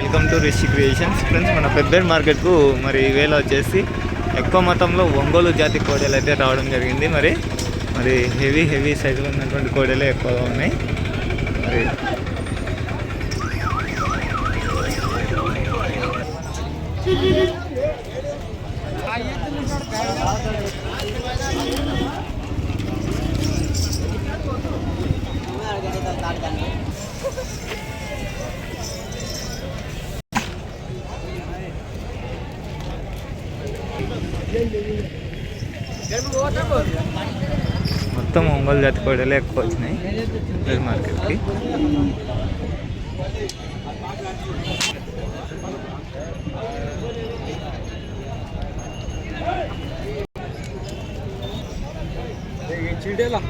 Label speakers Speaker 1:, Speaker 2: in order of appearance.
Speaker 1: Welcome to Rishi creations. Friends మన పెబ్బేర్ మార్కెట్కు మరి వేళ వచ్చేసి ఎక్కువ మొత్తంలో ఒంగోలు జాతి కోడలు అయితే రావడం జరిగింది. మరి మరి హెవీ హెవీ సైజులో ఉన్నటువంటి కోడలే ఎక్కువగా ఉన్నాయి. మరి మొత్తం ఒంగోలు జాతి కోడలే ఎక్కువ వచ్చినాయి. రోజు మార్కెట్కి.
Speaker 2: చీడేలా